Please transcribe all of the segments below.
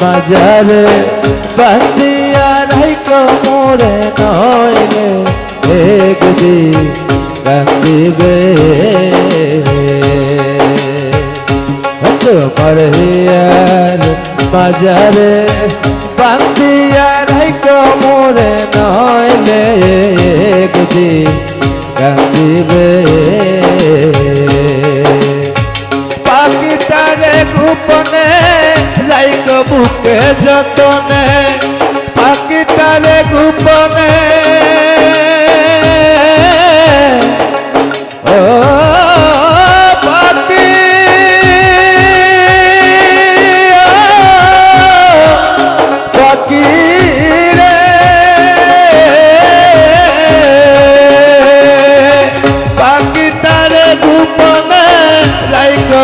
বাজারে বান্দিয়া রাইক মোরে নইলে একদিন কান্দিবে বাজারে বান্দিয়া রাইক মোরে নইলে একদিন কান্দিবে গোপনে বুকে যতনে পাখিটারে গোপনে।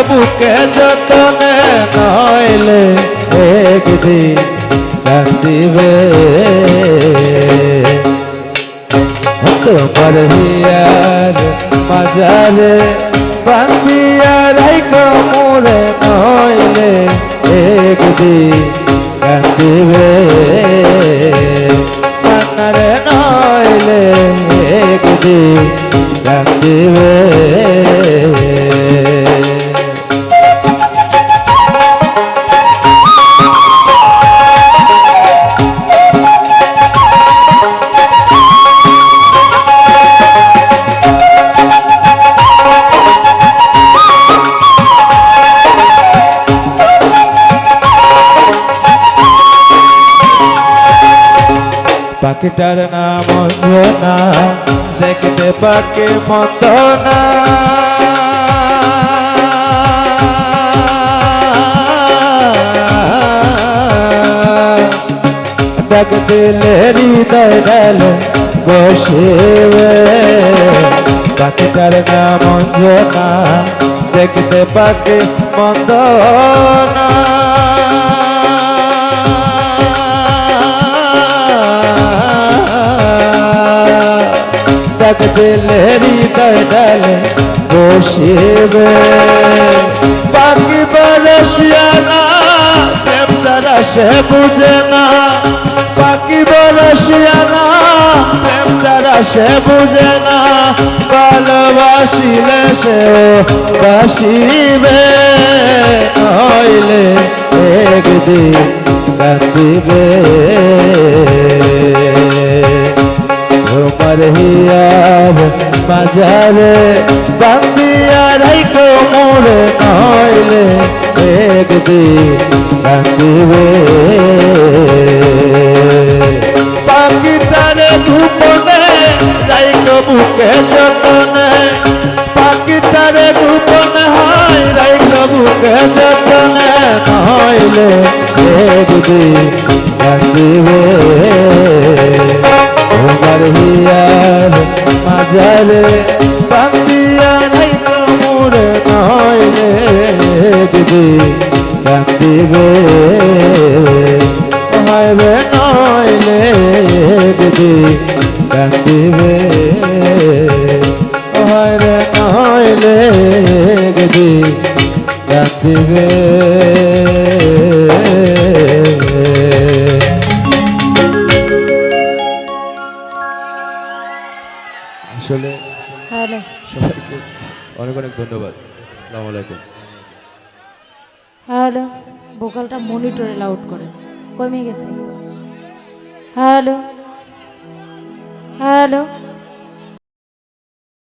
বুকে যতনে নইলে একদিন কান্দিবে তোমার হিয়ার মাজারে বান্দিয়া রাইক মোরে, নইলে একদিন কান্দিবে কান্নারে নইলে একদিন কান্দিবে পাখিটার নাম না দেখতে পাকে মত না ডাক দিলে বসিবে। পাখিটার নাম না দেখতে পাকে মন্দ না ডালে বসিবে। পাখি বরসিয়ানা প্রেম তারা সে বুঝে না। পাখি বরসিয়ানা প্রেম তারা সে বুঝে না। ভালোবাসিলে সে বাসিবে হইলে একদিন কান্দিবে তোমার হিয়ার বাজারে বান্দিয়া রাইকো মোরে নইলে একদিন কান্দিবে পাখিটারে ধুপনে রাইকো বুকে যতনে, পাখিটারে ধুপনে হয় রাইকো বুকে যতনে নইলে একদিন মাজারে বান্দিয়া নাই মোরে নইলে দিদি কান্দিবে। হাইবে নইলে দিদি কান্দিবে। হাইরে নইলে দিদি কান্দিবে। হ্যালো। সবাইকে অনেক অনেক ধন্যবাদ। আসসালামু আলাইকুম। হ্যালো। ভোকালটা মনিটরে লাউড করে। কমে গেছে। হ্যালো। হ্যালো।